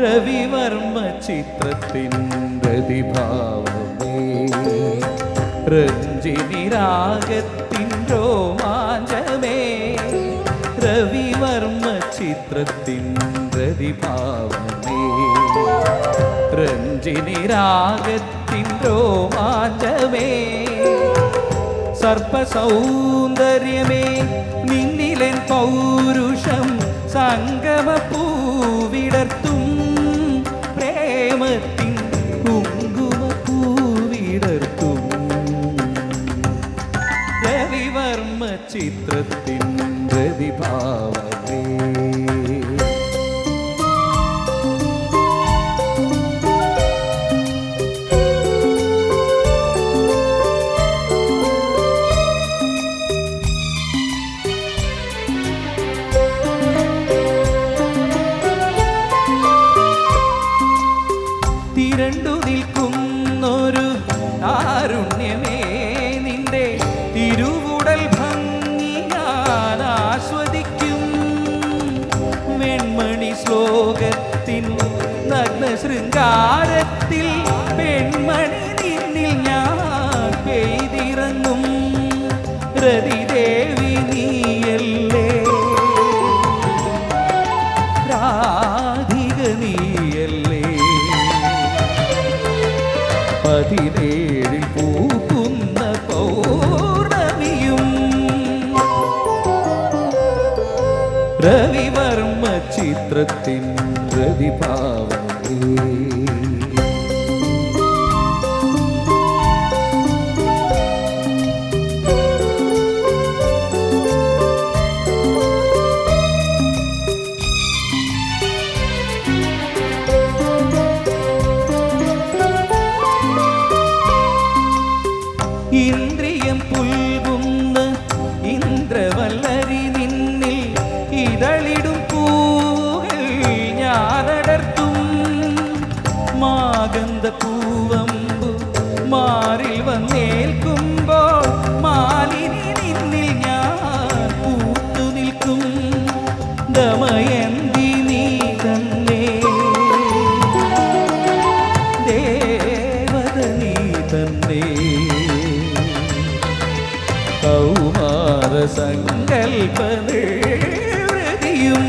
രവിവർമ്മ ചിത്രത്തിൻ പ്രതിഭാവമേ. രഞ്ജിനി രാഗത്തിൻ രോമാഞ്ചമേ. രവിവർമ്മ ചിത്രത്തിൻ പ്രതിഭാവമേ. രഞ്ജിനി രാഗത്തിൻ രോമാഞ്ചമേ. സർപ്പസൗന്ദര്യമേ നിന്നിലൻ പൗരുഷം സംഗമ പൂവിടർത്തും രവിവർമ്മ ചിത്രത്തിൻ പ്രതിഭാവമേ. തിരണ്ടു നിൽക്കുന്നൊരു കാരുണ്യമേ ശൃംഗാരത്തിൽ പെൺമണി നിന്നിൽ ഞാൻ പെയ്തിറങ്ങും. രതിദേവി നീയല്ലേ? രാധിക നീയല്ലേ? പതിനേഴിൽ പൂക്കുന്ന പൗർണമിയും രവിവർമ്മ ചിത്രത്തിൻ രവിഭാവമേ ഇന്ദ്രിയം പുൽകുന്ന ഇന്ദ്രവല്ലരി നിന്നിൽ ഇതളിടും പൂവമ്പു മാറിൽ വന്നേൽക്കുമ്പോൾ മാലിനി നിന്നിൽ ഞാൻ പൂത്തു നിൽക്കും. ദമയന്തി നീ തന്നെ. ദേവത നീ തന്നെ. കൗമാര സങ്കൽപ്പ നിർവൃതിയും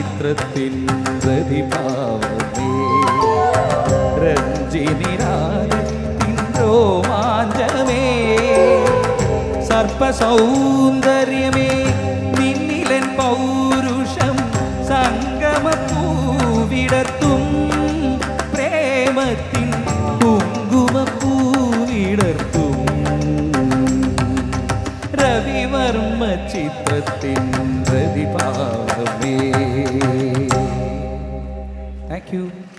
ചിത്രത്തിൻ പ്രതിഭാവമേ. രഞ്ജിനി രാഗത്തിൻ രോമാഞ്ചമേ സർപ്പസൗന്ദര്യമേ നിന്നിലൻ പൗരുഷം സംഗമപ്പൂവിടത്തും പ്രേമത്തിൻ കുങ്കുമ പൂവിടർത്തും രവിവർമ്മ ചിത്രത്തിൻ പ്രതിഭാവമേ. Thank you.